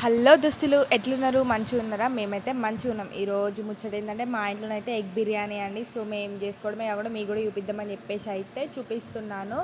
Hello దుస్తులు ఎట్లున్నారు? మంచిగా ఉన్నారా? మేమైతే మంచిగా ఉన్నాం. ఈరోజు ముచ్చట ఏంటంటే మా ఇంట్లోనైతే ఎగ్ బిర్యానీ అండి. సో మేము చేసుకోవడమే కాకుండా మీకు కూడా చూపిద్దామని చెప్పేసి అయితే చూపిస్తున్నాను.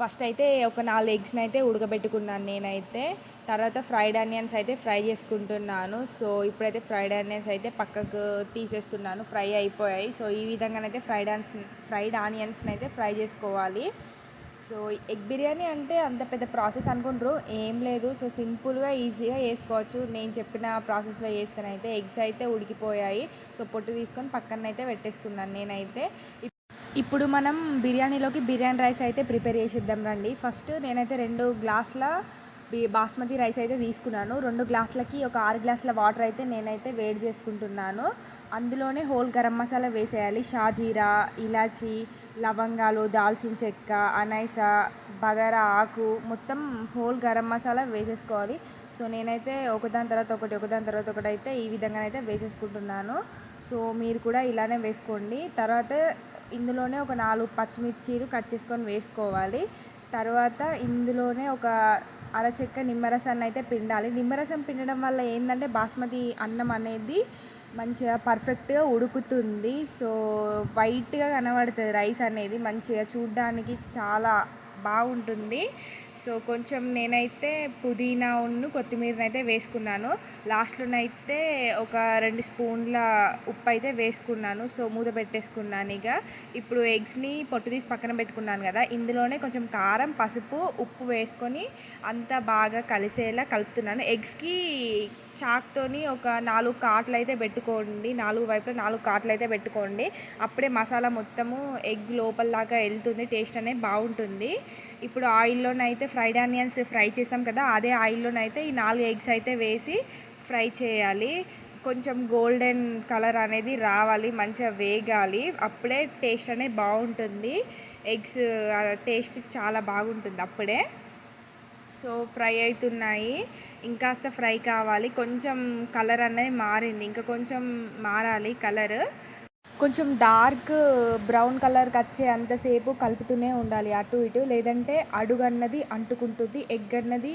ఫస్ట్ అయితే ఒక నాలుగు ఎగ్స్ని అయితే ఉడకబెట్టుకున్నాను నేనైతే. తర్వాత ఫ్రైడ్ ఆనియన్స్ అయితే ఫ్రై చేసుకుంటున్నాను. సో ఇప్పుడైతే ఫ్రైడ్ ఆనియన్స్ అయితే పక్కకు తీసేస్తున్నాను. ఫ్రై అయిపోయాయి. సో ఈ విధంగానైతే ఫ్రైడ్ ఆన్స్ ఫ్రైడ్ ఆనియన్స్ని అయితే ఫ్రై చేసుకోవాలి. సో ఎగ్ బిర్యానీ అంటే అంత పెద్ద ప్రాసెస్ అనుకుంటారు. ఏం లేదు. సో సింపుల్గా ఈజీగా చేసుకోవచ్చు. నేను చెప్పిన ప్రాసెస్లో చేస్తేనైతే ఎగ్స్ అయితే ఉడికిపోయాయి. సో పొట్టు తీసుకొని పక్కన అయితే పెట్టేసుకున్నాను నేనైతే. ఇప్పుడు మనం బిర్యానీలోకి బిర్యానీ రైస్ అయితే ప్రిపేర్ చేసేద్దాం రండి. ఫస్ట్ నేనైతే రెండు గ్లాసుల బాస్మతి రైస్ అయితే తీసుకున్నాను. రెండు గ్లాసులకి ఒక ఆరు గ్లాసుల వాటర్ అయితే నేనైతే వేడి చేసుకుంటున్నాను. అందులోనే హోల్ గరం మసాలా వేసేయాలి. షాజీరా ఇలాచి లవంగాలు దాల్చిన చెక్క అనైసా బగారా ఆకు మొత్తం హోల్ గరం మసాలా వేసేసుకోవాలి. సో నేనైతే ఒకదాని తర్వాత ఒకటి ఒకదాని తర్వాత ఒకటి అయితే ఈ విధంగా అయితే వేసేసుకుంటున్నాను. సో మీరు కూడా ఇలానే వేసుకోండి. తర్వాత ఇందులోనే ఒక నాలుగు పచ్చిమిర్చీలు కట్ చేసుకొని వేసుకోవాలి. తర్వాత ఇందులోనే ఒక అరచెక్క నిమ్మరసాన్ని అయితే పిండాలి. నిమ్మరసం పిండడం వల్ల ఏంటంటే బాస్మతి అన్నం అనేది మంచిగా పర్ఫెక్ట్గా ఉడుకుతుంది. సో వైట్గా కనబడుతుంది రైస్ అనేది మంచిగా చూడ్డానికి చాలా బాగుంటుంది. సో కొంచెం నేనైతే పుదీనా ఉన్ను కొత్తిమీరనైతే అయితే వేసుకున్నాను. లాస్ట్లోనైతే ఒక రెండు స్పూన్ల ఉప్పు అయితే వేసుకున్నాను. సో మూత పెట్టేసుకున్నాను ఇక ఇప్పుడు ఎగ్స్ని పొట్టు తీసి పక్కన పెట్టుకున్నాను కదా ఇందులోనే కొంచెం కారం పసుపు ఉప్పు వేసుకొని అంతా బాగా కలిసేలా కలుపుతున్నాను. ఎగ్స్కి చాక్తోని ఒక నాలుగు కాట్లు అయితే పెట్టుకోండి. నాలుగు వైపులా నాలుగు కాట్లు అయితే పెట్టుకోండి. అప్పుడే మసాలా మొత్తము ఎగ్ లోపల దాకా వెళ్తుంది టేస్ట్ అనేది బాగుంటుంది. ఇప్పుడు ఆయిల్లోనైతే ఫ్రైడ్ ఆనియన్స్ ఫ్రై చేసాం కదా అదే ఆయిల్లోనైతే ఈ నాలుగు ఎగ్స్ అయితే వేసి ఫ్రై చేయాలి. కొంచెం గోల్డెన్ కలర్ అనేది రావాలి మంచిగా వేగాలి. అప్పుడే టేస్ట్ అనేది బాగుంటుంది. ఎగ్స్ టేస్ట్ చాలా బాగుంటుంది అప్పుడే. సో ఫ్రై అవుతున్నాయి. ఇంకాస్త ఫ్రై కావాలి. కొంచెం కలర్ అనేది మారింది. ఇంకా కొంచెం మారాలి కలర్. కొంచెం డార్క్ బ్రౌన్ కలర్కి వచ్చే అంతసేపు కలుపుతూనే ఉండాలి అటు ఇటు. లేదంటే అడుగు అన్నది అంటుకుంటుంది ఎగ్ అన్నది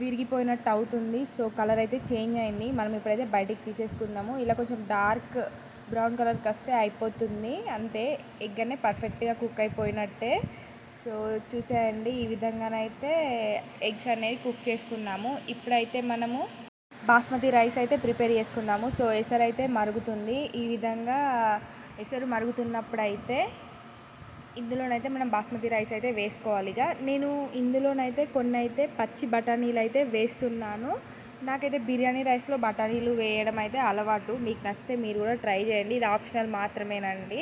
విరిగిపోయినట్టు అవుతుంది. సో కలర్ అయితే చేంజ్ అయింది. మనం ఇప్పుడైతే బయటికి తీసేసుకుందాము. ఇలా కొంచెం డార్క్ బ్రౌన్ కలర్కి వస్తే అయిపోతుంది. అంతే ఎగ్ అనేది పర్ఫెక్ట్గా కుక్ అయిపోయినట్టే. సో చూసేయండి. ఈ విధంగానైతే ఎగ్స్ అనేది కుక్ చేసుకున్నాము. ఇప్పుడైతే మనము బాస్మతి రైస్ అయితే ప్రిపేర్ చేసుకుందాము. సో ఎసరు అయితే మరుగుతుంది. ఈ విధంగా ఎసరు మరుగుతున్నప్పుడు అయితే ఇందులోనైతే మనం బాస్మతి రైస్ అయితే వేసుకోవాలి. ఇక నేను ఇందులోనైతే కొన్ని అయితే పచ్చి బఠానీలు అయితే వేస్తున్నాను. నాకైతే బిర్యానీ రైస్లో బఠానీలు వేయడం అయితే అలవాటు. మీకు నచ్చితే మీరు కూడా ట్రై చేయండి. ఇది ఆప్షనల్ మాత్రమేనండి.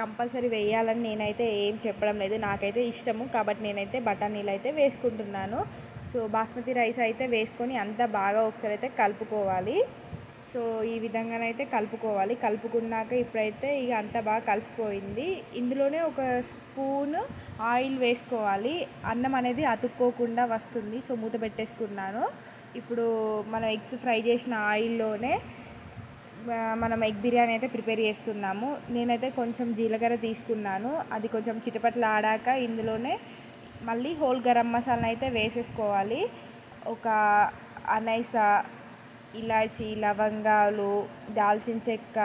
కంపల్సరీ వేయాలని నేనైతే ఏం చెప్పడం లేదు. నాకైతే ఇష్టము. కాబట్టి నేనైతే బఠానీలు అయితే వేసుకుంటున్నాను. సో బాస్మతి రైస్ అయితే వేసుకొని అంతా బాగా ఒకసారి అయితే కలుపుకోవాలి. సో ఈ విధంగానైతే కలుపుకోవాలి. కలుపుకున్నాక ఇప్పుడైతే ఇక అంతా బాగా కలిసిపోయింది. ఇందులోనే ఒక స్పూన్ ఆయిల్ వేసుకోవాలి. అన్నం అనేది అతుక్కోకుండా వస్తుంది. సో మూత పెట్టేసుకున్నాను. ఇప్పుడు మనం ఎగ్స్ ఫ్రై చేసిన ఆయిల్లోనే మనం ఎగ్ బిర్యానీ అయితే ప్రిపేర్ చేస్తున్నాము. నేనైతే కొంచెం జీలకర్ర తీసుకున్నాను. అది కొంచెం చిటపట్లు ఆడాక ఇందులోనే మళ్ళీ హోల్ గరం మసాలా అయితే వేసేసుకోవాలి. ఒక అనైసా ఇలాచి లవంగాలు దాల్చిన చెక్క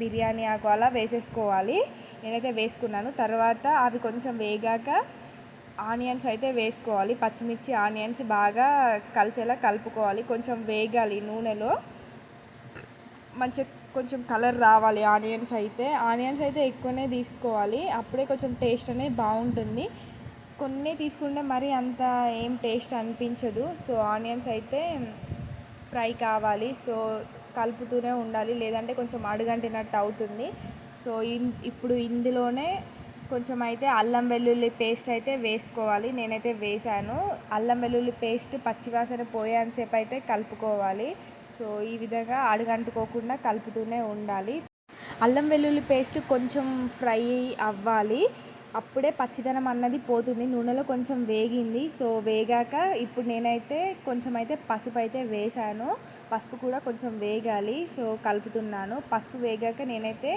బిర్యానీ ఆకు అలా వేసేసుకోవాలి. నేనైతే వేసుకున్నాను. తర్వాత అవి కొంచెం వేగాక ఆనియన్స్ అయితే వేసుకోవాలి. పచ్చిమిర్చి ఆనియన్స్ బాగా కలిసేలా కలుపుకోవాలి. కొంచెం వేగాలి నూనెలో. మంచిగా కొంచెం కలర్ రావాలి ఆనియన్స్ అయితే. ఆనియన్స్ అయితే ఎక్కువనే తీసుకోవాలి. అప్పుడే కొంచెం టేస్ట్ అనేది బాగుంటుంది. కొన్ని తీసుకుంటే మరి అంత ఏం టేస్ట్ అనిపించదు. సో ఆనియన్స్ అయితే ఫ్రై కావాలి. సో కలుపుతూనే ఉండాలి. లేదంటే కొంచెం అడుగంటినట్టు అవుతుంది. సో ఇన్- ఇప్పుడు ఇందులోనే కొంచెం అయితే అల్లం వెల్లుల్లి పేస్ట్ అయితే వేసుకోవాలి. నేనైతే వేసాను. అల్లం వెల్లుల్లి పేస్ట్ పచ్చివాసన పోయేంతసేపు అయితే కలుపుకోవాలి. సో ఈ విధంగా అడుగంటుకోకుండా కలుపుతూనే ఉండాలి. అల్లం వెల్లుల్లి పేస్ట్ కొంచెం ఫ్రై అవ్వాలి. అప్పుడే పచ్చిదనం అన్నది పోతుంది. నూనెలో కొంచెం వేగింది. సో వేగాక ఇప్పుడు నేనైతే కొంచెం అయితే పసుపు అయితే వేసాను పసుపు కూడా కొంచెం వేగాలి. సో కలుపుతున్నాను. పసుపు వేగాక నేనైతే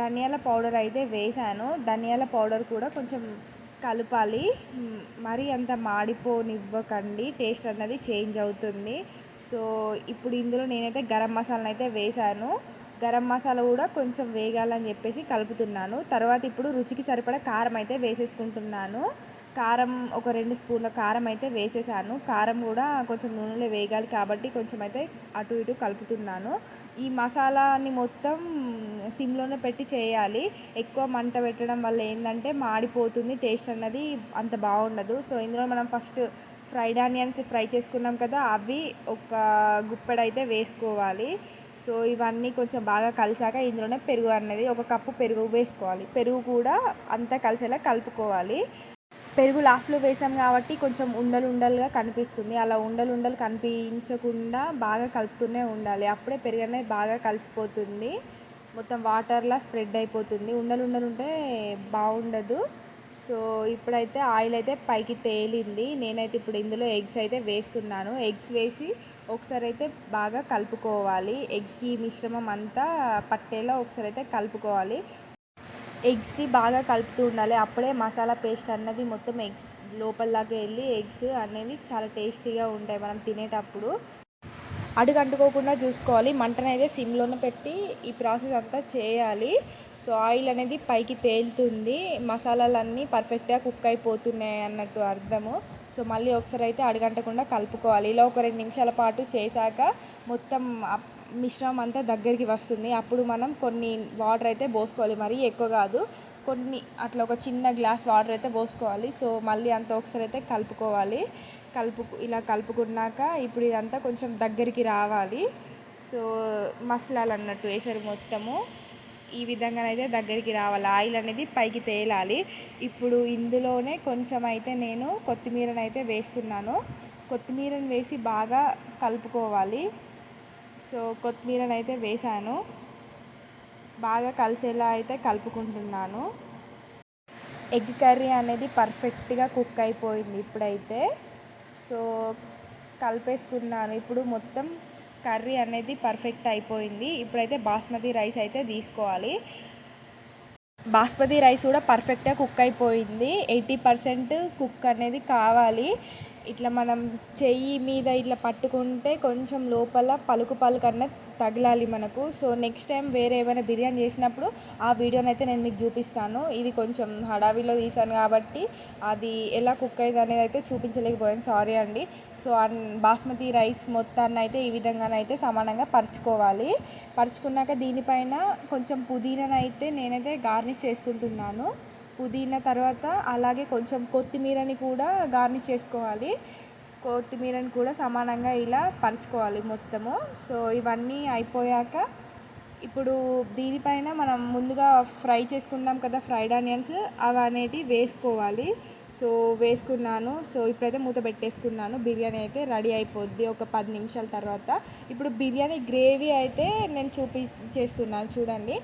ధనియాల పౌడర్ అయితే వేసాను ధనియాల పౌడర్ కూడా కొంచెం కలపాలి. మరి అంత మాడిపోనివ్వకండి. టేస్ట్ అన్నది చేంజ్ అవుతుంది. సో ఇప్పుడు ఇందులో నేనైతే గరం మసాలాను అయితే వేశాను. గరం మసాలా కూడా కొంచెం వేగాలని చెప్పేసి కలుపుతున్నాను. తర్వాత ఇప్పుడు రుచికి సరిపడా కారం అయితే వేసేసుకుంటున్నాను. కారం ఒక రెండు స్పూన్ల కారం అయితే వేసేసాను. కారం కూడా కొంచెం నూనెలో వేగాలి కాబట్టి కొంచెం అయితే అటు ఇటు కలుపుతున్నాను. ఈ మసాలాని మొత్తం సిమ్లోనే పెట్టి చేయాలి. ఎక్కువ మంట పెట్టడం వల్ల ఏంటంటే మాడిపోతుంది టేస్ట్ అన్నది అంత బాగుండదు. సో ఇందులో మనం ఫస్ట్ ఫ్రైడ్ ఆనియన్స్ ఫ్రై చేసుకున్నాం కదా అవి ఒక గుప్పెడైతే వేసుకోవాలి. సో ఇవన్నీ కొంచెం బాగా కలిసాక ఇందులోనే పెరుగు అన్నది ఒక కప్పు పెరుగు వేసుకోవాలి. పెరుగు కూడా అంతా కలిసేలా కలుపుకోవాలి. పెరుగు లాస్ట్లో వేసాం కాబట్టి కొంచెం ఉండలు ఉండలుగా కనిపిస్తుంది. అలా ఉండలు ఉండలు కనిపించకుండా బాగా కలుపుతూనే ఉండాలి. అప్పుడే పెరుగు అనేది బాగా కలిసిపోతుంది. మొత్తం వాటర్లా స్ప్రెడ్ అయిపోతుంది. ఉండలు ఉండలు ఉంటే బాగుండదు. సో ఇప్పుడైతే ఆయిల్ అయితే పైకి తేలింది. నేనైతే ఇప్పుడు ఇందులో ఎగ్స్ అయితే వేస్తున్నాను. ఎగ్స్ వేసి ఒకసారి అయితే బాగా కలుపుకోవాలి. ఎగ్స్కి మిశ్రమం అంతా పట్టేలా ఒకసారి అయితే కలుపుకోవాలి. ఎగ్స్ని బాగా కలుపుతూ ఉండాలి. అప్పుడే మసాలా పేస్ట్ అన్నది మొత్తం ఎగ్స్ లోపల దాకా వెళ్ళి ఎగ్స్ అనేది చాలా టేస్టీగా ఉంటాయి మనం తినేటప్పుడు. అడుగు అంటుకోకుండా చూసుకోవాలి. మంటనైతే సిమ్లోనే పెట్టి ఈ ప్రాసెస్ అంతా చేయాలి. సో ఆయిల్ అనేది పైకి తేలుతుంది. మసాలాలన్నీ పర్ఫెక్ట్గా కుక్ అయిపోతున్నాయి అన్నట్టు అర్థము. సో మళ్ళీ ఒకసారి అయితే అడుగంటకుండా కలుపుకోవాలి. ఇలా ఒక రెండు నిమిషాల పాటు చేశాక మొత్తం మిశ్రమం అంతా దగ్గరికి వస్తుంది. అప్పుడు మనం కొన్ని వాటర్ అయితే పోసుకోవాలి. మరీ ఎక్కువ కాదు. కొన్ని అట్లా ఒక చిన్న గ్లాస్ వాటర్ అయితే పోసుకోవాలి. సో మళ్ళీ అంత ఒకసారి అయితే కలుపుకోవాలి. కలుపు ఇలా కలుపుకున్నాక ఇప్పుడు ఇదంతా కొంచెం దగ్గరికి రావాలి. సో మసాలాలు అన్నట్టు వేసారు మొత్తము. ఈ విధంగానైతే దగ్గరికి రావాలి. ఆయిల్ అనేది పైకి తేలాలి. ఇప్పుడు ఇందులోనే కొంచెం అయితే నేను కొత్తిమీరనైతే అయితే వేస్తున్నాను. కొత్తిమీరను వేసి బాగా కలుపుకోవాలి. సో కొత్తిమీరని అయితే వేసాను బాగా కలిసేలా అయితే కలుపుకుంటున్నాను. ఎగ్ కర్రీ అనేది పర్ఫెక్ట్గా కుక్ అయిపోయింది ఇప్పుడైతే. సో కలిపేసుకున్నాను. ఇప్పుడు మొత్తం కర్రీ అనేది పర్ఫెక్ట్ అయిపోయింది. ఇప్పుడైతే బాస్మతి రైస్ అయితే తీసుకోవాలి. బాస్మతి రైస్ కూడా పర్ఫెక్ట్గా కుక్ అయిపోయింది. ఎయిటీ పర్సెంట్ కుక్ అనేది కావాలి. ఇట్లా మనం చెయ్యి మీద ఇట్లా పట్టుకుంటే కొంచెం లోపల పలుకు పలుకు అన్నది తగలాలి మనకు. సో నెక్స్ట్ టైం వేరే ఏమైనా బిర్యానీ చేసినప్పుడు ఆ వీడియోని అయితే నేను మీకు చూపిస్తాను. ఇది కొంచెం హడావిలో తీసాను కాబట్టి అది ఎలా కుక్ అయ్యేది అనేది అయితే చూపించలేకపోయాను. సారీ అండి. సో బాస్మతి రైస్ మొత్తాన్ని అయితే ఈ విధంగానైతే సమానంగా పరుచుకోవాలి. పరుచుకున్నాక దీనిపైన కొంచెం పుదీనానైతే అయితే నేనైతే గార్నిష్ చేసుకుంటున్నాను. పుదీనా తర్వాత అలాగే కొంచెం కొత్తిమీరని కూడా గార్నిష్ చేసుకోవాలి. కొత్తిమీరని కూడా సమానంగా ఇలా పరుచుకోవాలి మొత్తము. సో ఇవన్నీ అయిపోయాక ఇప్పుడు దీనిపైన మనం ముందుగా ఫ్రై చేసుకున్నాం కదా ఫ్రైడ్ ఆనియన్స్ అవి అనేటివి వేసుకోవాలి. సో వేసుకున్నాను. సో ఇప్పుడైతే మూత పెట్టేసుకున్నాను. బిర్యానీ అయితే రెడీ అయిపోద్ది ఒక పది నిమిషాల తర్వాత. ఇప్పుడు బిర్యానీ గ్రేవీ అయితే నేను చూపి చేస్తున్నాను చూడండి.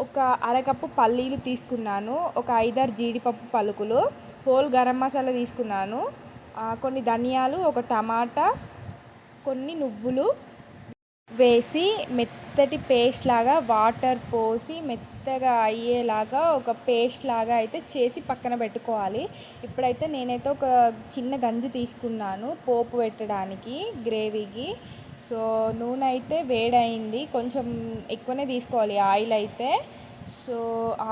ఒక అరకప్పు పల్లీలు తీసుకున్నాను ఒక ఐదారు జీడిపప్పు పలుకులు హోల్ గరం మసాలా తీసుకున్నాను కొన్ని ధనియాలు ఒక టమాటా కొన్ని నువ్వులు వేసి మెత్తటి పేస్ట్ లాగా వాటర్ పోసి మెత్తగా అయ్యేలాగా ఒక పేస్ట్ లాగా అయితే చేసి పక్కన పెట్టుకోవాలి. ఇప్పుడైతే నేనైతే ఒక చిన్న గంజు తీసుకున్నాను పోపు పెట్టడానికి గ్రేవీకి. సో నూనె అయితే వేడైంది కొంచెం ఎక్కువనే తీసుకోవాలి ఆయిల్ అయితే. సో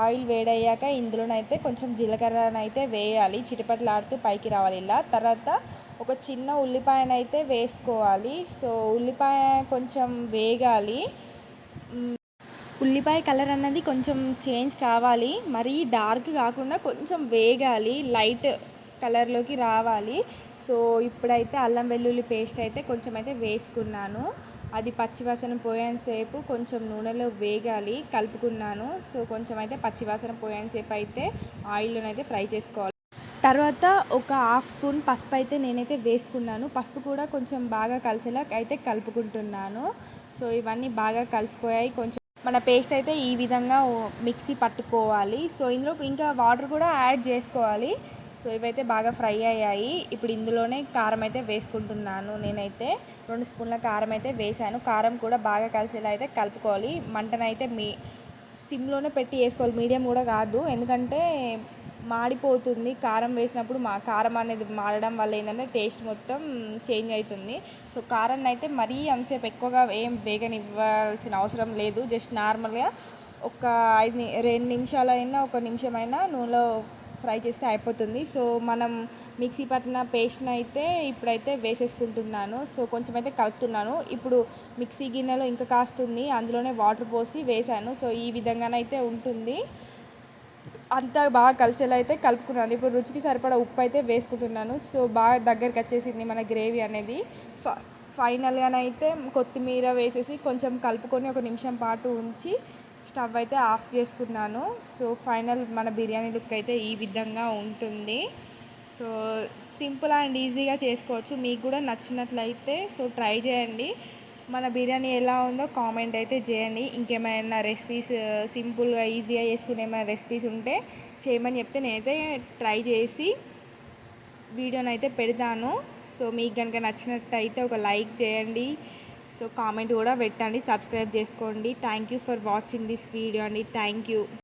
ఆయిల్ వేడయ్యాక ఇందులోనైతే కొంచెం జీలకర్రనైతే వేయాలి. చిటిపట్లాడుతూ పైకి రావాలి ఇలా. తర్వాత ఒక చిన్న ఉల్లిపాయనైతే వేసుకోవాలి. సో ఉల్లిపాయ కొంచెం వేగాలి. ఉల్లిపాయ కలర్ అన్నది కొంచెం చేంజ్ కావాలి. మరీ డార్క్ కాకుండా కొంచెం వేగాలి. లైట్ కలర్లోకి రావాలి. సో ఇప్పుడైతే అల్లం వెల్లుల్లి పేస్ట్ అయితే కొంచెం అయితే వేసుకున్నాను. అది పచ్చివాసన పోయేంతసేపు కొంచెం నూనెలో వేగాలి. కలుపుకున్నాను. సో కొంచెం అయితే పచ్చివాసన పోయేంతసేపు అయితే ఆయిల్లోనైతే ఫ్రై చేసుకోవాలి. తర్వాత ఒక హాఫ్ స్పూన్ పసుపు అయితే నేనైతే వేసుకున్నాను. పసుపు కూడా కొంచెం బాగా కలిసేలా అయితే కలుపుకుంటున్నాను. సో ఇవన్నీ బాగా కలిసిపోయాయి. కొంచెం మన పేస్ట్ అయితే ఈ విధంగా మిక్సీ పట్టుకోవాలి. సో ఇందులో ఇంకా వాటర్ కూడా యాడ్ చేసుకోవాలి. సో ఇవైతే బాగా ఫ్రై అయ్యాయి. ఇప్పుడు ఇందులోనే కారం అయితే వేసుకుంటున్నాను నేనైతే. రెండు స్పూన్ల కారం అయితే వేసాను కారం కూడా బాగా కలిసేలా అయితే కలుపుకోవాలి. మంటనైతే మీ సిమ్లోనే పెట్టి వేసుకోవాలి. మీడియం కూడా కాదు. ఎందుకంటే మాడిపోతుంది. కారం వేసినప్పుడు మా కారం అనేది మాడడం వల్ల ఏంటంటే టేస్ట్ మొత్తం చేంజ్ అవుతుంది. సో కారాన్ని అయితే మరీ అంతసేపు ఎక్కువగా ఏం వేగనివ్వాల్సిన అవసరం లేదు. జస్ట్ నార్మల్గా ఒక ఐదు రెండు నిమిషాలైనా ఒక నిమిషమైనా నూనెలో ఫ్రై చేస్తే అయిపోతుంది. సో మనం మిక్సీ పట్టిన పేస్ట్ని అయితే ఇప్పుడైతే వేసేసుకుంటున్నాను. సో కొంచెం అయితే కలుపుతున్నాను. ఇప్పుడు మిక్సీ గిన్నెలో ఇంకా కాస్తుంది. అందులోనే వాటర్ పోసి వేసాను సో ఈ విధంగానైతే ఉంటుంది. అంతా బాగా కలిసేలా అయితే కలుపుకున్నాను. ఇప్పుడు రుచికి సరిపడా ఉప్పు అయితే వేసుకుంటున్నాను. సో బాగా దగ్గరికి వచ్చేసింది మన గ్రేవీ అనేది. ఫ ఫైనల్గానైతే కొత్తిమీర వేసేసి కొంచెం కలుపుకొని ఒక నిమిషం పాటు ఉంచి స్టవ్ అయితే ఆఫ్ చేసుకున్నాను. సో ఫైనల్ మన బిర్యానీ లుక్ అయితే ఈ విధంగా ఉంటుంది. సో సింపుల్ అండ్ ఈజీగా చేసుకోవచ్చు. మీకు కూడా నచ్చినట్లయితే సో ట్రై చేయండి. మన బిర్యానీ ఎలా ఉందో కామెంట్ అయితే చేయండి. ఇంకేమైనా రెసిపీస్ సింపుల్గా ఈజీగా చేసుకునే ఏమైనా రెసిపీస్ ఉంటే చేయమని చెప్తే నేనైతే ట్రై చేసి వీడియోని అయితే పెడతాను. సో మీకు కనుక నచ్చినట్టయితే ఒక లైక్ చేయండి. సో కామెంట్ కూడా పెట్టండి. సబ్స్క్రైబ్ చేసుకోండి. Thank you for watching this video అండి. Thank you